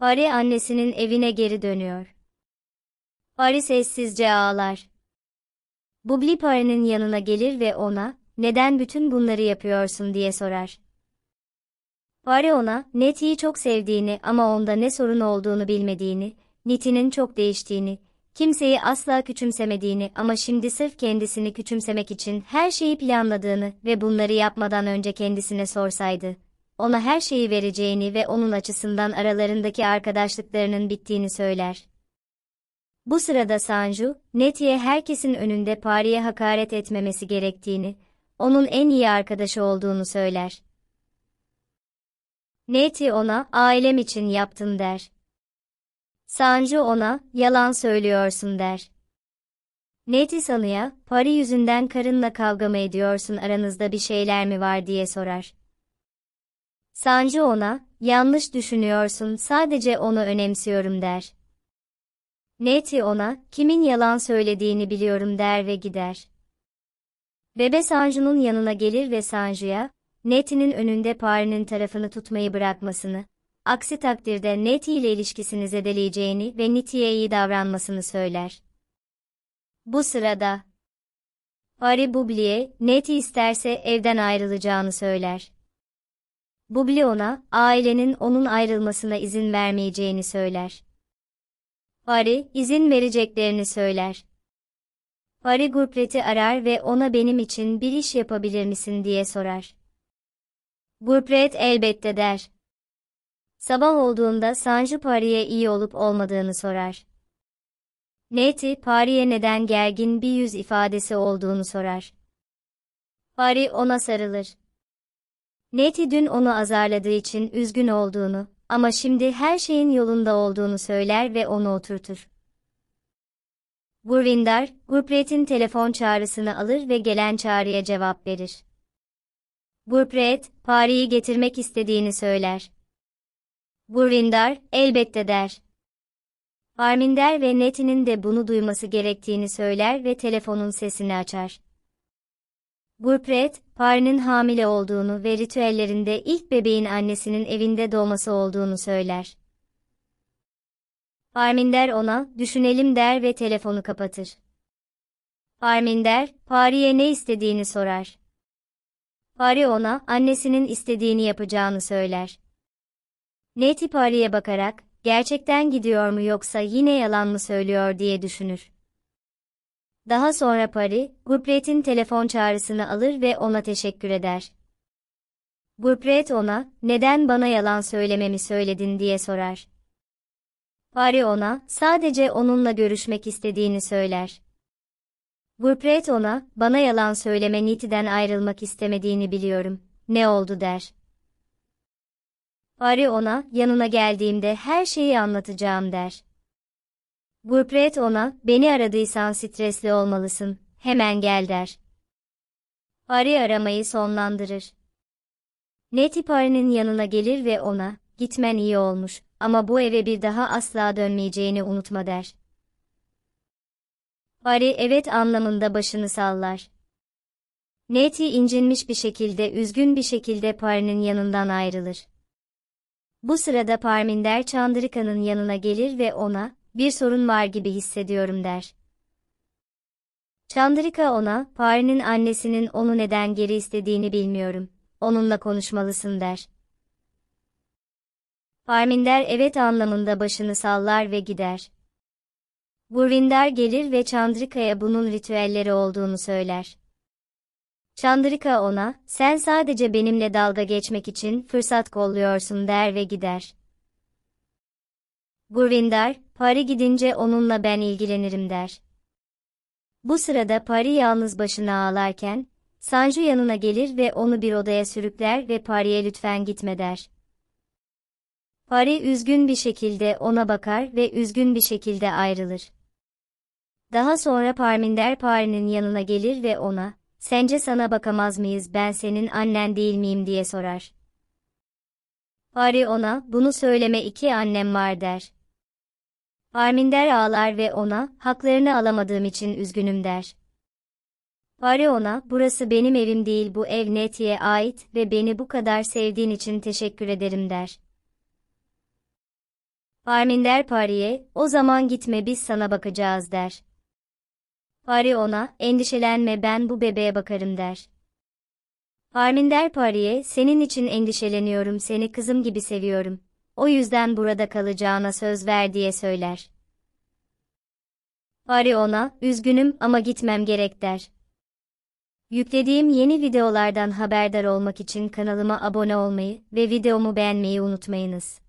Pari annesinin evine geri dönüyor. Pari sessizce ağlar. Bubli Pari'nin yanına gelir ve ona, neden bütün bunları yapıyorsun diye sorar. Pari ona, Neti'yi çok sevdiğini ama onda ne sorun olduğunu bilmediğini, Niti'nin çok değiştiğini, kimseyi asla küçümsemediğini ama şimdi sırf kendisini küçümsemek için her şeyi planladığını ve bunları yapmadan önce kendisine sorsaydı, ona her şeyi vereceğini ve onun açısından aralarındaki arkadaşlıklarının bittiğini söyler. Bu sırada Sanju, Neti'ye herkesin önünde Pari'ye hakaret etmemesi gerektiğini, onun en iyi arkadaşı olduğunu söyler. Neti ona, ailem için yaptım der. Sanju ona, yalan söylüyorsun der. Neti Sanı'ya, Pari yüzünden karınla kavga mı ediyorsun aranızda bir şeyler mi var diye sorar. Sanju ona, yanlış düşünüyorsun sadece onu önemsiyorum der. Neti ona, kimin yalan söylediğini biliyorum der ve gider. Bebe Sanju'nun yanına gelir ve Sanju'ya, Neti'nin önünde Pari'nin tarafını tutmayı bırakmasını, aksi takdirde Neti ile ilişkisini zedeleyeceğini ve Niti'ye iyi davranmasını söyler. Bu sırada, Pari Bubli'ye, Neti isterse evden ayrılacağını söyler. Bubli ona, ailenin onun ayrılmasına izin vermeyeceğini söyler. Pari, izin vereceklerini söyler. Pari Gurpret'i arar ve ona benim için bir iş yapabilir misin diye sorar. Gurpret elbette der. Sabah olduğunda Sanju Pari'ye iyi olup olmadığını sorar. Neti, Pari'ye neden gergin bir yüz ifadesi olduğunu sorar. Pari ona sarılır. Neti dün onu azarladığı için üzgün olduğunu ama şimdi her şeyin yolunda olduğunu söyler ve onu oturtur. Gurvindar, Gurpret'in telefon çağrısını alır ve gelen çağrıya cevap verir. Gurpret, Pari'yi getirmek istediğini söyler. Gurvindar, elbette der. Parminder ve Neti'nin de bunu duyması gerektiğini söyler ve telefonun sesini açar. Gurpret, Pari'nin hamile olduğunu ve ritüellerinde ilk bebeğin annesinin evinde doğması olduğunu söyler. Parminder ona, düşünelim der ve telefonu kapatır. Parminder, Pari'ye ne istediğini sorar. Pari ona, annesinin istediğini yapacağını söyler. Neti Pari'ye bakarak, gerçekten gidiyor mu yoksa yine yalan mı söylüyor diye düşünür. Daha sonra Pari, Gurpret'in telefon çağrısını alır ve ona teşekkür eder. Gurpret ona, neden bana yalan söylememi söyledin diye sorar. Pari ona, sadece onunla görüşmek istediğini söyler. Gurpret ona, bana yalan söyleme Niti'den ayrılmak istemediğini biliyorum. Ne oldu der. Pari ona, yanına geldiğimde her şeyi anlatacağım der. Gurpret ona, beni aradıysan stresli olmalısın, hemen gel der. Pari aramayı sonlandırır. Neti Pari'nin yanına gelir ve ona, gitmen iyi olmuş ama bu eve bir daha asla dönmeyeceğini unutma der. Pari evet anlamında başını sallar. Neti incinmiş bir şekilde üzgün bir şekilde Pari'nin yanından ayrılır. Bu sırada Parminder Chandrika'nın yanına gelir ve ona, bir sorun var gibi hissediyorum der. Chandrika ona, Pari'nin annesinin onu neden geri istediğini bilmiyorum, onunla konuşmalısın der. Parminder evet anlamında başını sallar ve gider. Gurvinder gelir ve Chandrika'ya bunun ritüelleri olduğunu söyler. Chandrika ona, sen sadece benimle dalga geçmek için fırsat kolluyorsun der ve gider. Gurvinder, Pari gidince onunla ben ilgilenirim der. Bu sırada Pari yalnız başına ağlarken, Sanju yanına gelir ve onu bir odaya sürükler ve Pari'ye lütfen gitme der. Pari üzgün bir şekilde ona bakar ve üzgün bir şekilde ayrılır. Daha sonra Parminder Pari'nin yanına gelir ve ona, sence sana bakamaz mıyız ben senin annen değil miyim diye sorar. Pari ona, bunu söyleme iki annem var der. Parminder ağlar ve ona, haklarını alamadığım için üzgünüm der. Pari ona, burası benim evim değil bu ev Neti'ye ait ve beni bu kadar sevdiğin için teşekkür ederim der. Parminder Pari'ye, o zaman gitme biz sana bakacağız der. Pari ona, endişelenme ben bu bebeğe bakarım der. Parminder Pari'ye, senin için endişeleniyorum seni kızım gibi seviyorum. O yüzden burada kalacağına söz ver diye söyler. Pari ona, üzgünüm ama gitmem gerek der. Yüklediğim yeni videolardan haberdar olmak için kanalıma abone olmayı ve videomu beğenmeyi unutmayınız.